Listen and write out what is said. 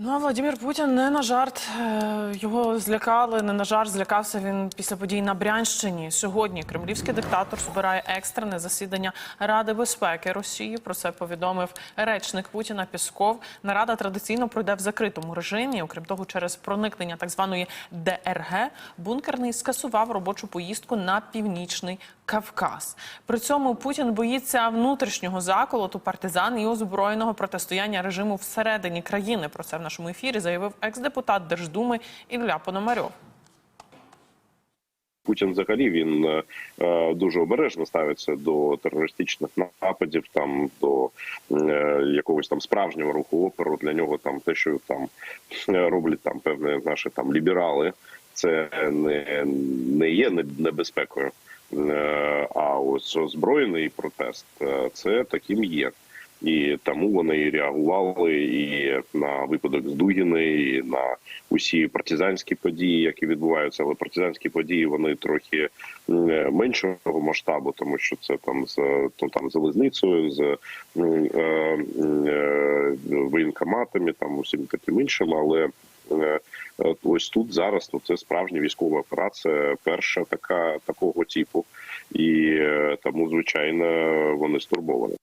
Ну, а Владимир Путін не на жарт е, його злякали. Не на жарт злякався він після подій на Брянщині. Сьогодні кремлівський диктатор збирає екстрене засідання Ради безпеки Росії. Про це повідомив речник Путіна Пісков. Нарада традиційно пройде в закритому режимі. Окрім того, через проникнення так званої ДРГ бункерний скасував робочу поїздку на північний Кавказ. При цьому Путін боїться внутрішнього заколоту партизан і озброєного протистояння режиму всередині країни. Про це в нашому ефірі заявив екс-депутат Держдуми Ілля Пономарьов. Путін взагалі він е, е, дуже обережно ставиться до терористичних нападів, там до е, якогось там справжнього руху оперу. Для нього там те, що там е, роблять там певні наші там ліберали, це не, не є небезпекою. Е, А ось озброєний протест е, це таким є. І тому вони і реагували і на випадок з Дугіни, і на усі партизанські події, які відбуваються. Але партизанські події вони трохи меншого масштабу, тому що це там з ну, там залізницею, з е, е, воєнкоматами, там усім таким іншим. Але е, е, ось тут зараз ну, це справжня військова операція, перша така такого типу, і е, тому звичайно вони стурбовані.